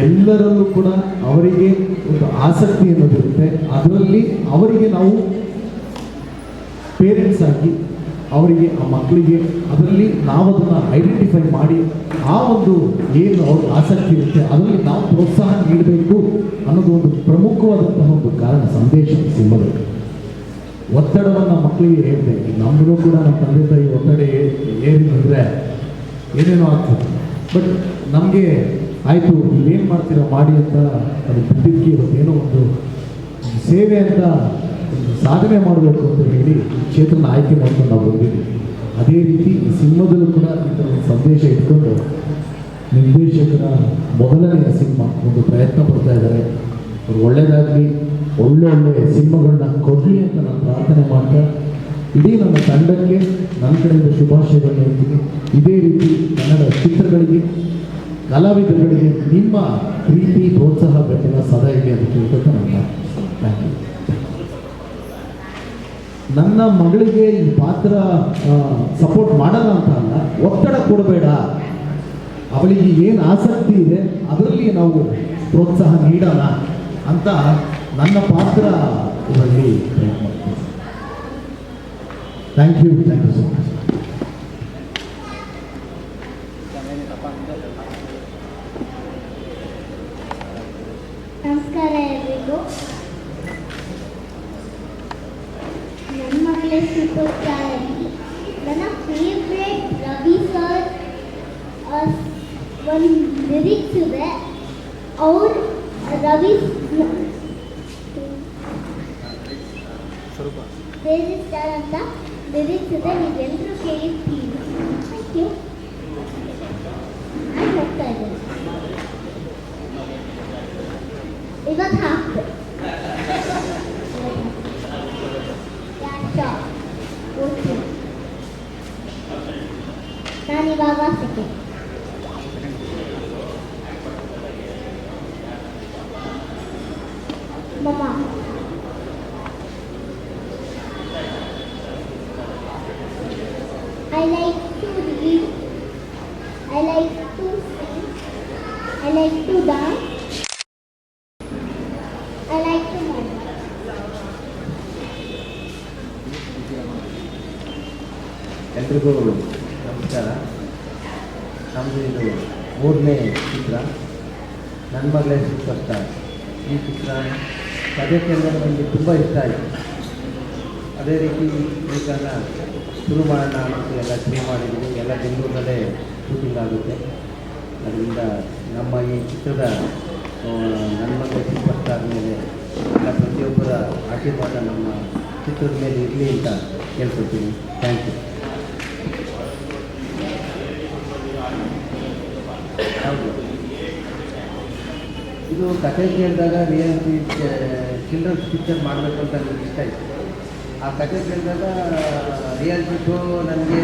G: ಎಲ್ಲರಲ್ಲೂ ಕೂಡ ಅವರಿಗೆ ಒಂದು ಆಸಕ್ತಿ ಅನ್ನೋದಿರುತ್ತೆ. ಅದರಲ್ಲಿ ಅವರಿಗೆ ನಾವು ಪೇರೆಂಟ್ಸ್ ಆಗಿ ಅವರಿಗೆ, ಆ ಮಕ್ಕಳಿಗೆ ಅದರಲ್ಲಿ ನಾವು ಅದನ್ನು ಐಡೆಂಟಿಫೈ ಮಾಡಿ ಆ ಒಂದು ಏನು ಅವ್ರಿಗೆ ಆಸಕ್ತಿ ಇರುತ್ತೆ, ಅದರಲ್ಲಿ ನಾವು ಪ್ರೋತ್ಸಾಹ ನೀಡಬೇಕು ಅನ್ನೋದು ಒಂದು ಪ್ರಮುಖವಾದಂತಹ ಒಂದು ಕಾರಣ, ಸಂದೇಶ, ಸಿಂಬಲ್. ಒತ್ತಡವನ್ನು ಮಕ್ಕಳಿಗೆ ಹೇಳಿದೆ. ನಮಗೂ ಕೂಡ ನಮ್ಮ ತಂದೆ ತಾಯಿ ಒತ್ತಡ ಏನಿದ್ರೆ ಏನೇನೋ ಆಗ್ತದೆ. ಬಟ್ ನಮಗೆ ಆಯಿತು ಏನು ಮಾಡ್ತೀರಾ, ಮಾಡಿ ಅಂತ ಅದು ಬಿದ್ದಿದ್ದಕ್ಕೆ ಇವತ್ತೇನೋ ಒಂದು ಸೇವೆ ಅಂತ ಸಾಧನೆ ಮಾಡಬೇಕು ಅಂತ ಹೇಳಿ ಕ್ಷೇತ್ರನ ಆಯ್ಕೆ ಮಾಡ್ಕೊಂಡು ನಾವು ಬಂದಿದ್ದೀವಿ. ಅದೇ ರೀತಿ ಈ ಸಿನಿಮಾದಲ್ಲೂ ಕೂಡ ಒಂದು ಸಂದೇಶ ಇಟ್ಕೊಂಡು ನಿರ್ದೇಶಕರ ಮೊದಲನೆಯ ಸಿನಿಮಾ ಒಂದು ಪ್ರಯತ್ನ ಪಡ್ತಾ ಇದ್ದಾರೆ. ಅವ್ರು ಒಳ್ಳೆಯದಾಗಲಿ ಒಳ್ಳೆ ಒಳ್ಳೆ ಸಿನಿಮಾಗಳನ್ನ ಕೊಡಲಿ ಅಂತ ನಾನು ಪ್ರಾರ್ಥನೆ ಮಾಡ್ತಾ, ಇಡೀ ನನ್ನ ತಂಡಕ್ಕೆ, ನನ್ನ ಕಡೆಯಿಂದ ಶುಭಾಶಯಗಳನ್ನು ಹೇಳ್ತೀನಿ. ಇದೇ ರೀತಿ ಕನ್ನಡ ಚಿತ್ರಗಳಿಗೆ, ಕಲಾವಿದರುಗಳಿಗೆ ನಿಮ್ಮ ಪ್ರೀತಿ, ಪ್ರೋತ್ಸಾಹ ಗಟ್ಟಿನ ಸದಾ ಇದೆ ಅಂತ ಕೇಳ್ಕೊತಾ ನಾನು ನನ್ನ ಮಗಳಿಗೆ ಈ ಪಾತ್ರ ಸಪೋರ್ಟ್ ಮಾಡಲ್ಲ ಅಂತ ಅಲ್ಲ, ಒತ್ತಡ ಕೊಡಬೇಡ. ಅವಳಿಗೆ ಏನು ಆಸಕ್ತಿ ಇದೆ, ಅದರಲ್ಲಿ ನಾವು ಪ್ರೋತ್ಸಾಹ ನೀಡೋಣ ಅಂತ ನನ್ನ ಪಾತ್ರ ಇದರಲ್ಲಿ thank you thank you so much
H: ನಮಸ್ಕಾರ ಎಲ್ರಿಗೂ. ನನ್ನ ಮಗಳೇ ಸೂಪರ್ ಸ್ಟಾರ್ ನನ್ನ ಫೇವ್ರೇಟ್ ರವಿ ಸರ್ ಒಂದು ಲಿರಿಕ್ಸ್ ಇದೆ ಅವ್ರು ರವಿ ಬೇರೆ ಸ್ಟಾರ್ ಅಂತ ಲಿರಿಕ್ಸ್ ಇದೆ ನೀವೆಲ್ಲರೂ ಕೇಳಿರ್ತೀವಿ ಥ್ಯಾಂಕ್ ಯು ನಾನು ಹೋಗ್ತಾ ಇದ್ದೇನೆ ಇವತ್ತು ಹಾಕ್ತೆ ನಾನು ಇವಾಗ ಸೆಕೆಂಡ್ ಮಮ್ಮ I like to read. I like to sing. I like to dance. I like to model.
I: ಎಲ್ರಿಗೂ ನಮಸ್ಕಾರ ನಮ್ಮದು ಇದು ಮೂರನೇ ಚಿತ್ರ. ನನ್ನ ಮಗಳೇ ಸೂಪರ್ ಸ್ಟಾರ್ ಈ ಚಿತ್ರ ಕೇಳಿದ್ರೆ ನನಗೆ ತುಂಬ ಇಷ್ಟ ಆಯಿತು. ಅದೇ ರೀತಿ ಈಗ ಶುರು ಮಾಡೋಣ ಅಂತ ಎಲ್ಲ ಶುರು ಮಾಡಿದ್ದೀನಿ. ಎಲ್ಲ ಬೆಂಗಳೂರಲ್ಲೇ ಶೂಟಿಂಗ್ ಆಗುತ್ತೆ. ಅದರಿಂದ ನಮ್ಮ ಈ ಚಿತ್ರದ ನನ್ನ ಮಗಳೇ ಸೂಪರ್ ಸ್ಟಾರ್ ಮೇಲೆ ಎಲ್ಲ ಪ್ರತಿಯೊಬ್ಬರ ಆಶೀರ್ವಾದ ನಮ್ಮ ಚಿತ್ರದ ಮೇಲೆ ಇರಲಿ ಅಂತ ಕೇಳ್ಕೊಳ್ತೀನಿ ಥ್ಯಾಂಕ್ ಯು ಹೌದು ಇದು ಕತೆ ಕೇಳಿದಾಗ ರಿಯಾಲಿಟಿ ಚಿಲ್ಡ್ರನ್ಸ್ ಪಿಕ್ಚರ್ ಮಾಡಬೇಕು ಅಂತ ನನಗೆ ಇಷ್ಟ ಇತ್ತು ಆ ಕತೆ ಕೇಳಿದಾಗ ರಿಯಾಲಿಟಿ ಶೋ ನನಗೆ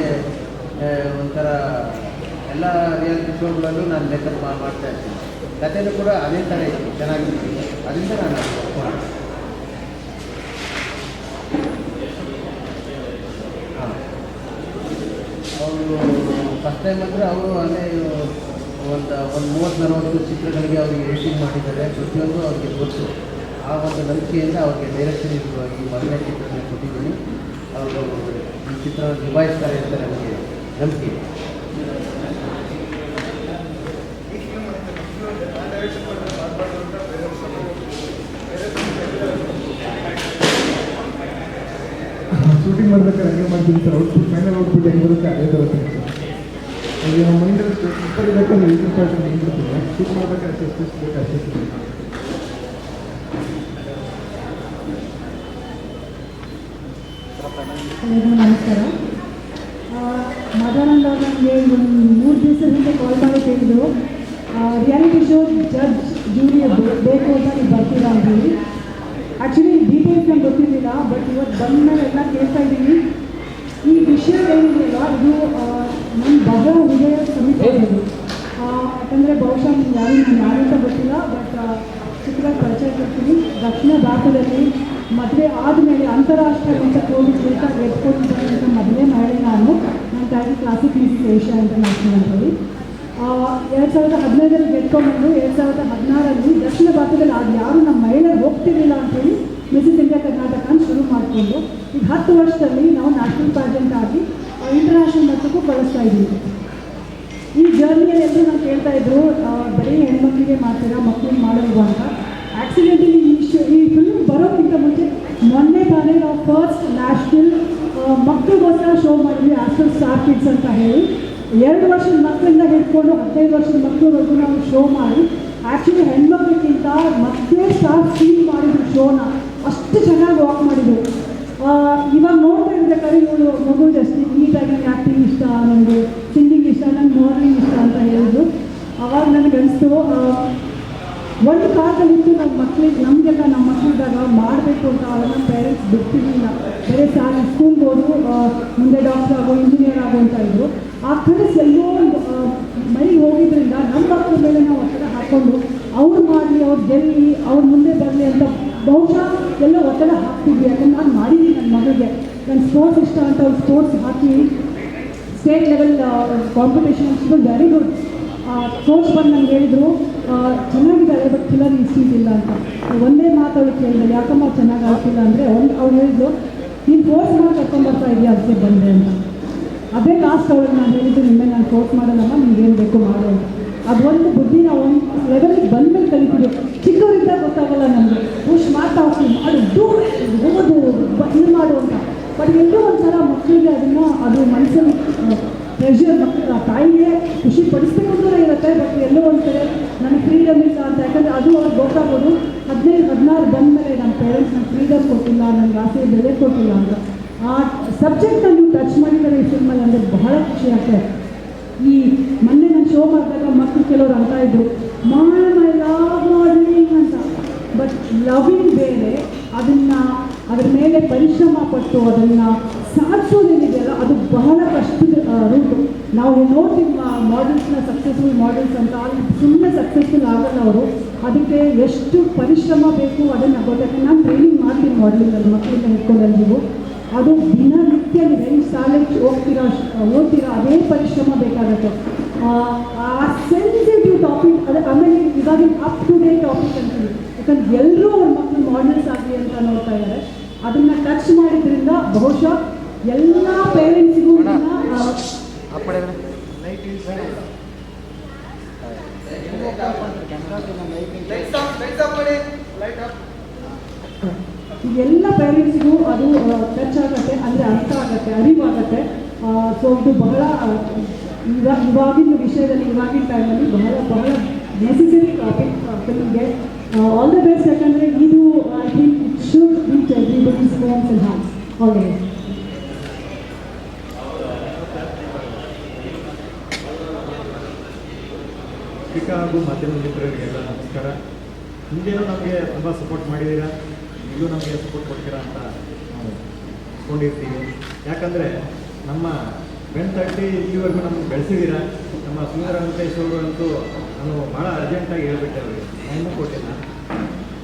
I: ಒಂಥರ ಎಲ್ಲ ರಿಯಾಲಿಟಿ ಶೋಗಳಲ್ಲೂ ನಾನು ಲೆಕ್ಕ ಮಾಡ್ತಾ ಇರ್ತೀನಿ. ಕಥೆನೂ ಕೂಡ ಅದೇ ಥರ ಇತ್ತು, ಚೆನ್ನಾಗಿತ್ತು. ಅದರಿಂದ ನಾನು. ಹಾಂ ಅವರು ಫಸ್ಟ್ ಟೈಮ್ ಅಂದರೆ ಅವರು ಅಲ್ಲೇ ಒಂದು ಒಂದು ಮೂವತ್ತು ನಲವತ್ತು ಚಿತ್ರಗಳಿಗೆ ಅವರಿಗೆ ಎಡಿಟಿಂಗ್ ಮಾಡಿದ್ದಾರೆ. ಪ್ರತಿಯೊಂದು ಅವ್ರಿಗೆ ಗೊತ್ತು. ಆ ಒಂದು ನಂಬಿಕೆಯಿಂದ ಅವ್ರಿಗೆ ಡೈರೆಕ್ಷನ್ ಈ ಮೊದಲನೇ ಚಿತ್ರದಲ್ಲಿ ಕೊಟ್ಟಿದ್ದೀನಿ. ಅವರು ಈ ಚಿತ್ರ ನಿಭಾಯಿಸ್ತಾರೆ ಅಂತ ನನಗೆ ನಂಬಿಕೆ.
G: ಶೂಟಿಂಗ್ ಮಾಡ್ಬೇಕಾದ್ರೆ ಹಂಗೆ ಮಾಡ್ತೀವಿ ಸರ್ ಔಟ್ಪುಟ್ ಫೈನಲ್ ಔಟ್ಪುಟ್ ಹೆಂಗೆ ಬರುತ್ತೆ ಅದೇ ಬರುತ್ತೆ ಸರ್ ಈಗ ನಮ್ಮ ಮೈಂಡಲ್ಲಿ ಇಪ್ಪತ್ತು ಬೇಕಾದ್ರೆ ಐದು ಪಾಯಿಂಟ್ ಮೈಂಡ್ ಬಿಡ್ತೀವಿ ಶೂಟ್ ಮಾಡ್ಬೇಕಾದ್ರೆ ಎಷ್ಟು ಎಷ್ಟು ಬೇಕು ಅಷ್ಟೇ ಸರ್
J: ಎಲ್ಲರಿಗೂ ನಮಸ್ಕಾರ ಮದನಂದ ನನಗೆ ಒಂದು ಮೂರು ದಿವಸ ಹಿಂದೆ ಕಾಲ್ ಮಾಡಿ ಕೇಳಿದ್ರು ರಿಯಾಲಿಟಿ ಶೋ ಜಡ್ಜ್ ಜೂರಿ ಬೇಕು ಅಂತ ನೀವು ಬರ್ತೀರಾ ಅಂತ ಹೇಳಿ ಆ್ಯಕ್ಚುಲಿ ಡೀಟೇಲ್ಸ್ ನಂಗೆ ಗೊತ್ತಿರಲಿಲ್ಲ ಬಟ್ ಇವತ್ತು ಬಂದ ಮೇಲೆ ಎಲ್ಲ ಕೇಳ್ತಾ ಇದ್ದೀನಿ ಈ ವಿಷಯ ಏನಿದೆಯಲ್ಲ ಇದು ಆ, ನನ್ನ ಬಹಳ ಹೃದಯ ಸಮೀಪ ಯಾಕಂದರೆ ಬಹುಶಃ ಯಾರು ನಾನು ಯಾರು ಅಂತ ಗೊತ್ತಿಲ್ಲ ಬಟ್ ಚಿತ್ರ ಪರಿಚಯ ಕೊಡ್ತೀನಿ. ದಕ್ಷಿಣ ಭಾರತದಲ್ಲಿ ಮದುವೆ ಆದಮೇಲೆ ಅಂತಾರಾಷ್ಟ್ರೀಯ ಅಂತ ಕೋವಿಡ್ ಅಂತ ಗೆದ್ಕೊಂಡಿದ್ದಂಥ ಮದುವೆ ಮಹಿಳೆ ನಾನು. ನನ್ನ ತಾಯಿ ಕ್ಲಾಸಿಕ್ ಮ್ಯೂಸಿಕ್ ಏಷ್ಯಾ ಅಂತ ಹೇಳಿ. ಎರಡು ಸಾವಿರದ ಹದಿನೈದರಲ್ಲಿ ಗೆದ್ಕೊಂಡ್ಬಂದು ಎರಡು ಸಾವಿರದ ಹದಿನಾರರಲ್ಲಿ ದಕ್ಷಿಣ ಭಾರತದಲ್ಲಿ ಅದು ಯಾರು ನಮ್ಮ ಮಹಿಳೆಯರು ಹೋಗ್ತಿರಲಿಲ್ಲ ಅಂತೇಳಿ ಮಿಸಿಸ್ ಇಂಡಿಯಾ ಕರ್ನಾಟಕ ಶುರು ಮಾಡಿಕೊಂಡು ಈಗ ಹತ್ತು ವರ್ಷದಲ್ಲಿ ನಾವು ನ್ಯಾಷನಲ್ ಪ್ರೆಸಿಡೆಂಟ್ ಆಗಿ ಇಂಟರ್ನ್ಯಾಷನಲ್ ಮಟ್ಟಕ್ಕೂ ಬಳಸ್ತಾ ಇದ್ದೀವಿ ಈ ಜರ್ನಿಯಲ್ಲಿ ಎಲ್ಲರೂ ನಾನು ಕೇಳ್ತಾ ಇದ್ರು ಬರೀ ಹೆಣ್ಮಕ್ಳಿಗೆ ಮಾಡ್ತೀರಾ ಮಕ್ಕಳಿಗೆ ಮಾಡೋದು ಅಂತ. ಆಕ್ಸಿಡೆಂಟಲಿ ಈ ಫಿಲ್ಮ್ ಬರೋಕ್ಕಿಂತ ಮುಂಚೆ ಮೊನ್ನೆ ತಾನೇ ನಾವು ಫಸ್ಟ್ ನ್ಯಾಷನಲ್ ಮಕ್ಕಳಿಗೋಸ್ಕರ ಶೋ ಮಾಡಿದ್ವಿ ಆಸ್ಟರ್ ಸ್ಟಾರ್ ಕಿಡ್ಸ್ ಅಂತ ಹೇಳಿ. ಎರಡು ವರ್ಷದ ಮಕ್ಕಳಿಂದ ಹಿಡ್ಕೊಂಡು ಹದಿನೈದು ವರ್ಷದ ಮಕ್ಕಳವರೆಗೂ ನಾವು ಶೋ ಮಾಡಿ ಆ್ಯಕ್ಚುಲಿ ಹೆಣ್ಮಕ್ಳಿಗಿಂತ ಮತ್ತೆ ಸ್ಟಾರ್ ಫೀಲ್ ಮಾಡಿದ್ರು ಶೋನ ಅಷ್ಟು ಚೆನ್ನಾಗಿ ವಾಕ್ ಮಾಡಿದ್ರು. ಇವಾಗ ನೋಡ್ತಾ ಇರ್ಬೇಕಾದ್ರೆ ಇವಳು ಮಗು ಜಾಸ್ತಿ ನೀಟಾಗಿ ಆ್ಯಕ್ಟಿಂಗ್ ಇಷ್ಟ ನನಗೆ ಸಿಂಗಿಂಗ್ ಇಷ್ಟ ನಂಗೆ ಮಾರ್ನಿಂಗ್ ಇಷ್ಟ ಅಂತ ಹೇಳಿದ್ರು. ಅವಾಗ ನನಗೆ ಅನಿಸ್ತು ಒಂದು ಕಾಲದಲ್ಲಿ ನಮ್ಮ ಮಕ್ಕಳಿಗೆ ನಮಗೆಲ್ಲ ನಮ್ಮ ಮಕ್ಕಳಿದ್ದಾಗ ಮಾಡಬೇಕು ಅಂತ ಅವೆಲ್ಲ ಪೇರೆಂಟ್ಸ್ ಬಿಡ್ತಿರ್ಲಿಲ್ಲ. ಬೇರೆ ಸಾಲ ಸ್ಕೂಲ್ಗೆ ಹೋದ್ರು ಮುಂದೆ ಡಾಕ್ಟರ್ ಆಗೋ ಇಂಜಿನಿಯರ್ ಆಗೋ ಅಂತ ಇದ್ರು. ಆ ಕನಸು ಎಲ್ಲೋ ಒಂದು ಆ, ಮೈಗೆ ಹೋಗಿದ್ರಿಂದ ನಮ್ಮ ಮಕ್ಕಳ ಮೇಲೆ ನಾವು ಒತ್ತಡ ಹಾಕ್ಕೊಂಡು ಅವ್ರು ಮಾಡಲಿ ಅವ್ರು ಗೆಲ್ಲಿ ಅವ್ರು ಮುಂದೆ ಬರಲಿ ಅಂತ ಬಹುಶಃ ಎಲ್ಲ ಒತ್ತಡ ಹಾಕ್ತಿದ್ವಿ ಯಾಕಂದ್ರೆ ನಾನು ಮಾಡಿದ್ದೀನಿ ನನ್ನ ಮಗಳಿಗೆ. ನನ್ನ ಸ್ಪೋರ್ಟ್ಸ್ ಇಷ್ಟ ಅಂತ ಅವ್ರು sports hockey state level competition very good coach ಬಂದು ನನಗೆ ಹೇಳಿದ್ರು ಚೆನ್ನಾಗಿದ್ದಾರೆ ಬಟ್ ಕಿಲರ್ ಇನ್ಸ್ಟಿಂಟ್ ಇಲ್ಲ ಅಂತ. ಒಂದೇ ಮಾತು ಅವಳು ಕೇಳಿದ್ರು ಯಾಕಮ್ಮ ಚೆನ್ನಾಗಿ ಆಗ್ತಿಲ್ಲ ಅಂದರೆ ಒಂದು ಅವ್ಳು ಹೇಳಿದ್ರು ನೀನು ಫೋರ್ಸ್ ಮಾಡಿ ಕರ್ಕೊಂಡ್ಬರ್ತಾ ಇದೆಯಾ ಅದಕ್ಕೆ ಬಂದೆ ಅಂತ. ಅದೇ ಲಾಸ್ಟ್ ಅವಳಿಗೆ ನಾನು ಹೇಳಿದ್ದು ನಿಮ್ಮೆ ನಾನು ಕೋರ್ಸ್ ನಿಮ್ಗೆ ಏನು ಬೇಕು ಮಾಡೋದು ಅದೊಂದು ಬುದ್ಧಿ ನಾವು ಒಂದು ಲೆವೆಲ್ಗೆ ಬಂದ್ಮೇಲೆ ಕಲಿತೀವಿ ಚಿಕ್ಕವರಿಂದ ಗೊತ್ತಾಗಲ್ಲ ನಮಗೆ. ಪುಷ್ ಮಾಡ್ತಾ ಹೋಗ್ತೀವಿ ಅದು ದೂರ ಓದು ಇದು ಮಾಡು ಅಂತ. ಬಟ್ ಎಲ್ಲೋ ಒಂಥರ ಮಕ್ಕಳಿಗೆ ಅದನ್ನು, ಅದು ಮನಸ್ಸಲ್ಲಿ ಪ್ರೆಷರ್ ಮಕ್ಕಳ ತಾಯಿಗೆ ಖುಷಿ ಪಡಿಸ್ಬೇಕು ಅಂತಲೇ ಇರುತ್ತೆ. ಬಟ್ ಎಲ್ಲೋ ಒಂದು ಕಡೆ ನನಗೆ ಫ್ರೀಡಮ್ ಇಲ್ಲ ಅಂತ. ಯಾಕಂದರೆ ಅದು ಅವ್ರಿಗೆ ಗೊತ್ತಾಗೋದು. ಹದಿನೈದು, ಹದಿನಾರು ಬಂದಮೇಲೆ ನಮ್ಮ ಪೇರೆಂಟ್ಸ್ ನಂಗೆ ಫ್ರೀಡಮ್ ಕೊಟ್ಟಿಲ್ಲ, ನನಗೆ ಆಸೆ ಬೆಲೆ ಕೊಟ್ಟಿಲ್ಲ ಅಂತ. ಆ ಸಬ್ಜೆಕ್ಟ್ ನೀವು ಟಚ್ ಮಾಡಿದರೆ ಈ ಫಿಲ್ಮಲ್ಲಿ ಅಂದರೆ ಬಹಳ ಖುಷಿ ಆಗ್ತದೆ. ಈ ಮೊನ್ನೆ ನಾನು ಶೋ ಮಾಡಿದಾಗ ಮಕ್ಕಳು ಕೆಲವರು ಅಂತ ಇದ್ರು. ಮಾಡ ಮೈ ಲವ್ ಮಾಡಲಿಂಗ್ ಅಂತ. ಬಟ್ ಲವಿಂಗ್ ಬೇರೆ, ಅದನ್ನು ಅದ್ರ ಮೇಲೆ ಪರಿಶ್ರಮ ಪಟ್ಟು ಅದನ್ನು ಸಾಧಿಸೋದೇನಿದೆಯಲ್ಲ ಅದು ಬಹಳ ಕಷ್ಟದ ರೂಟು ನಾವು ನೋಡ್ತೀವಿ ಮಾಡೆಲ್ಸ್ನ ಸಕ್ಸಸ್ಫುಲ್ ಮಾಡೆಲ್ಸ್ ಅಂತ, ಅಲ್ಲಿ ಸುಮ್ಮನೆ ಸಕ್ಸಸ್ಫುಲ್ ಆಗಲ್ಲ ಅವರು. ಅದಕ್ಕೆ ಎಷ್ಟು ಪರಿಶ್ರಮ ಬೇಕು ಅದನ್ನು ಗೊತ್ತಾಗ ನಾನು ಟ್ರೈನಿಂಗ್ ಮಾಡ್ತೀನಿ ಮಾಡಲಿಂಗಲ್ಲಿ ಮಕ್ಕಳಿಂದ ಹಿಡ್ಕೊಂಡಲ್ಲಿ ನೀವು. ಅದು ದಿನನಿತ್ಯ ನೀವು ಹೆಂಗೆ ಶಾಲೆಗೆ ಹೋಗ್ತೀರಾ ಓದ್ತೀರಾ ಅದೇ ಪರಿಶ್ರಮ ಬೇಕಾಗುತ್ತೆ. ಆ, ಆ ಸೆನ್ಸಿಟಿವ್ ಟಾಪಿಕ್ ಅದು ಆಮೇಲೆ ಇವಾಗಿನ ಅಪ್ ಟು ಡೇ ಟಾಪಿಕ್ ಅಂತೀವಿ. ಯಾಕಂದ್ರೆ ಎಲ್ಲರೂ ಅವ್ರ ಮಕ್ಕಳು ಮಾಡಲ್ಸ್ ಆಗಲಿ ಅಂತ ನೋಡ್ತಾ ಇದ್ದಾರೆ ಅದನ್ನು ಟಚ್ ಮಾಡಿದ್ರಿಂದ ಬಹುಶಃ ಎಲ್ಲ ಪೇರೆಂಟ್ಸಿಗೂ ಎಲ್ಲ ಪೇರೆಂಟ್ಸ್ಗೂ ಅದು ಟಚ್ ಆಗುತ್ತೆ, ಅಂದರೆ ಅರ್ಥ ಆಗುತ್ತೆ ಅರಿವಾಗುತ್ತೆ ಸೊ ಇದು ಬಹಳ ಈಗ ಇವಾಗ ಇವಾಗಿನ ವಿಷಯದಲ್ಲಿ, ಇವಾಗಿನ ಟೈಮಲ್ಲಿ ಬಹಳ ಬಹಳ ನೆಸೆಸರಿ ಟಾಪಿಕ್ ಫಿಲ್ಮ್ಗೆ ಆಲ್ ದ ಬೆಸ್ಟ್ ಯಾಕಂದರೆ ಇದು I think it should reach everybody's homes and house
B: all ಹಾಗೂ ಮಾಧ್ಯಮ ಮಿತ್ರರಿಗೆಲ್ಲ ನಮಸ್ಕಾರ. ಹಿಂದೇನೂ ನಮಗೆ ತುಂಬ ಸಪೋರ್ಟ್ ಮಾಡಿದ್ದೀರಾ? ಈಗಲೂ ನಮಗೆ ಸಪೋರ್ಟ್ ಕೊಡ್ತೀರಾ ಅಂತ ನಾವು ಅಂದ್ಕೊಂಡಿರ್ತೀವಿ ಯಾಕಂದರೆ ನಮ್ಮ ಬೆನ್ ತಟ್ಟಿ ಇಲ್ಲಿವರೆಗೂ ನಮ್ಗೆ ಬೆಳೆಸಿದ್ದೀರಾ ನಮ್ಮ ಸುಂದರ ವೆಂಕಟೇಶ್ ಅವರು ಅಂತೂ ನಾನು ಭಾಳ ಅರ್ಜೆಂಟಾಗಿ ಹೇಳ್ಬಿಟ್ಟೆ ಅವರಿಗೆ. ಟೈಮು ಕೊಟ್ಟಿಲ್ಲ.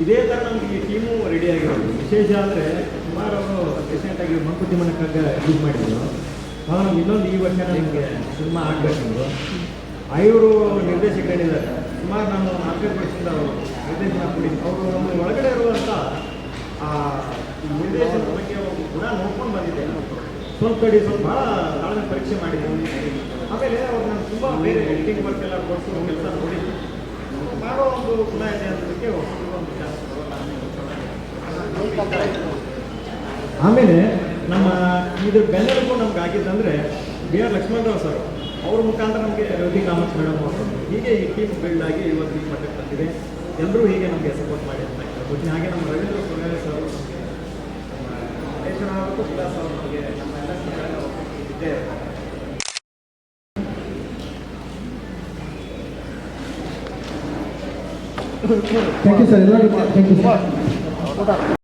B: ಇದೇ ಥರ ನಮಗೆ ಈ ಟೀಮು ರೆಡಿ ಆಗಿರೋದು. ವಿಶೇಷ ಅಂದರೆ ಸುಮಾರು ಅವರು ರೀಸೆಂಟಾಗಿ ಮಂಕುತಿ ಮನಕ್ಕಾಗ ಯೂಸ್ ಮಾಡಿದ್ರು. ನಮ್ಗೆ ಇನ್ನೊಂದು ಈ ವರ್ಷ ನಮಗೆ ಸಿನಿಮಾ ಆಗಬೇಕು ಐವರು ನಿರ್ದೇಶಕರೇನಿದ್ದಾರೆ ಸುಮಾರು ನಾನು ನಾಲ್ಕೈದು ವರ್ಷದಿಂದ ಅವರು ನಿರ್ದೇಶನ ಕೊಡಿ ಅವರು ನಮ್ಮ ಒಳಗಡೆ ಇರುವಂಥ ನಿರ್ದೇಶನದ ಬಗ್ಗೆ ಗುಣ ನೋಡ್ಕೊಂಡು ಬಂದಿದ್ದೆ. ಸ್ವಲ್ಪ ಕಡೆ ಸ್ವಲ್ಪ ಭಾಳ ನಾನು ಪರೀಕ್ಷೆ ಮಾಡಿದ್ದೀನಿ ಆಮೇಲೆ ಅವ್ರು ನಾನು ತುಂಬ ಬೇರೆ ಎಡಿಟಿಂಗ್ ವರ್ಕ್ ಎಲ್ಲ ಕೊಟ್ಟು ಕೆಲಸ ನೋಡಿ. ಮಾಡೋ ಒಂದು ಗುಣ ಇದೆ ಅನ್ನೋದಕ್ಕೆ ಒಂದು ಚಾನ್ಸ್ ಆಮೇಲೆ ನಮ್ಮ ಇದು ಬೆನ್ನೆಲುಬು ನಮ್ಗೆ ಆಗಿದ್ದಂದ್ರೆ ಬಿ ಆರ್ ಲಕ್ಷ್ಮಣರಾವ್ ಸರ್, ಅವ್ರ ಮುಖಾಂತರ ನಮಗೆ ರವಿ ಕಾಮತ್ ಮೇಡಮ್ ಅವರು. ಹೀಗೆ ಈ ಟೀಮ್ ಬಿಲ್ಡ್ ಆಗಿ ಇವತ್ತು ಈ ಮಟ್ಟಕ್ಕೆ ಬಂದಿದೆ. ಎಲ್ಲರೂ ಹೀಗೆ ನಮಗೆ ಸಪೋರ್ಟ್ ಮಾಡಿ ಅಂತ ಹೇಳ್ಬೋದು ಹಾಗೆ ನಮ್ಮ ರವೀಂದ್ರ ಸುರೇಶ್ ಸರ್ ನಮಗೆ ನಮ್ಮ ರೇಷನ್ ಅವರು ವಿಲಾಸ್ ಅವರು ನಮಗೆ ನಮ್ಮ ಎಲ್ಲ ಕಡೆಯಿಂದ ಇದ್ದೇ ಇರ್ತಾರೆ.
D: ಥ್ಯಾಂಕ್ ಯು ಸರ್ ಎಲ್ಲರಿಗೂ ಥ್ಯಾಂಕ್ ಯು ಸರ್